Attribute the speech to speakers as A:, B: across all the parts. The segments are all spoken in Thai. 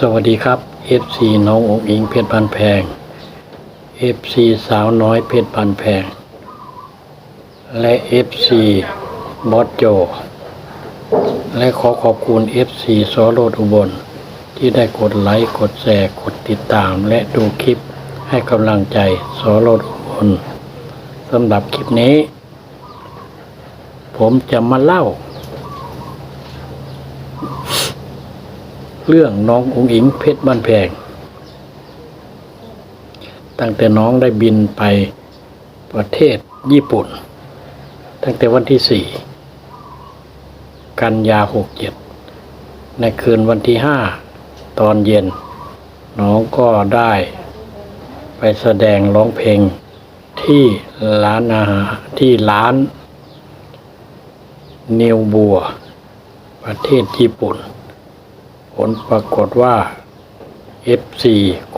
A: สวัสดีครับ FC น้ององค์อิงเพชรพันแพง FC สาวน้อยเพชรพันแพง และ FC บอสโจ และขอขอบคุณ FC สโรดอุบล ที่ได้กดไลค์กดแชร์กดติดตามและดูคลิปให้กำลังใจสโรดอุบลสำหรับคลิปนี้ ผมจะมาเล่า เรื่องน้ององอิงเพชรบ้านแพง ตั้งแต่น้องได้บินไปประเทศญี่ปุ่น ตั้งแต่วันที่สี่กันยาหกเจ็ดในคืนวันที่ห้าตอนเย็น น้องก็ได้ไปแสดงร้องเพลงที่ร้านอาหารที่ร้าน เนวบัว ประเทศญี่ปุ่น ผลปรากฏว่า FC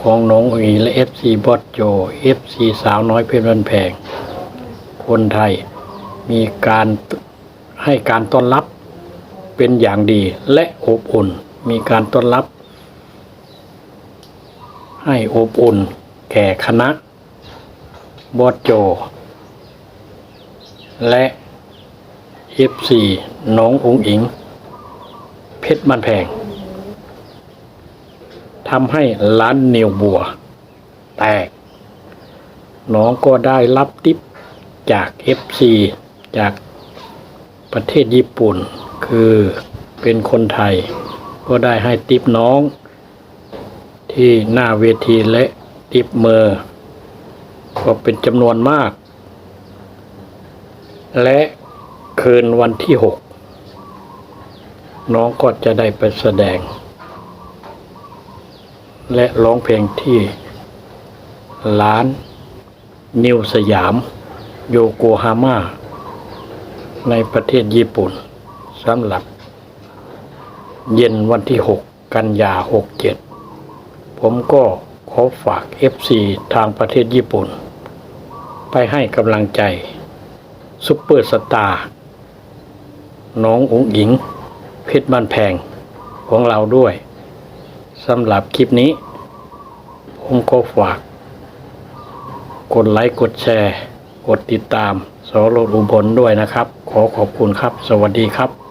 A: ของน้องอีและ FC บอสโจ FC สาวน้อยเพชรบันแพง คนไทยมีการให้การต้อนรับเป็นอย่างดีและอบอุ่น มีการต้อนรับ ให้อบอุ่นแก่คณะบอสโจ และ FC น้ององอิง เพชรบันแพง ทำให้ร้านเนียวบัว แตก น้องก็ได้รับทิปจาก FC จากประเทศญี่ปุ่น คือเป็นคนไทย ก็ได้ให้ติปน้อง ที่หน้าเวทีและติปเมอร์ก็เป็นจำนวนมาก และคืนวันที่หกน้องก็จะได้ไปแสดง และร้องเพลงที่ร้านนิวสยาม โยโกฮาม่า ในประเทศญี่ปุ่นสำหรับ เย็นวันที่ 6 กันยา 67 ผมก็ขอฝาก FC ทางประเทศญี่ปุ่น ไปให้กำลังใจ ซุปเปอร์สตาร์น้องอุ๋งหญิง เพชรบ้านแพงของเราด้วย สำหรับคลิปนี้ ผมก็ฝาก กดไลค์ กดแชร์ กดติดตามสโรดอุบลด้วยนะครับ ขอขอบคุณครับ สวัสดีครับ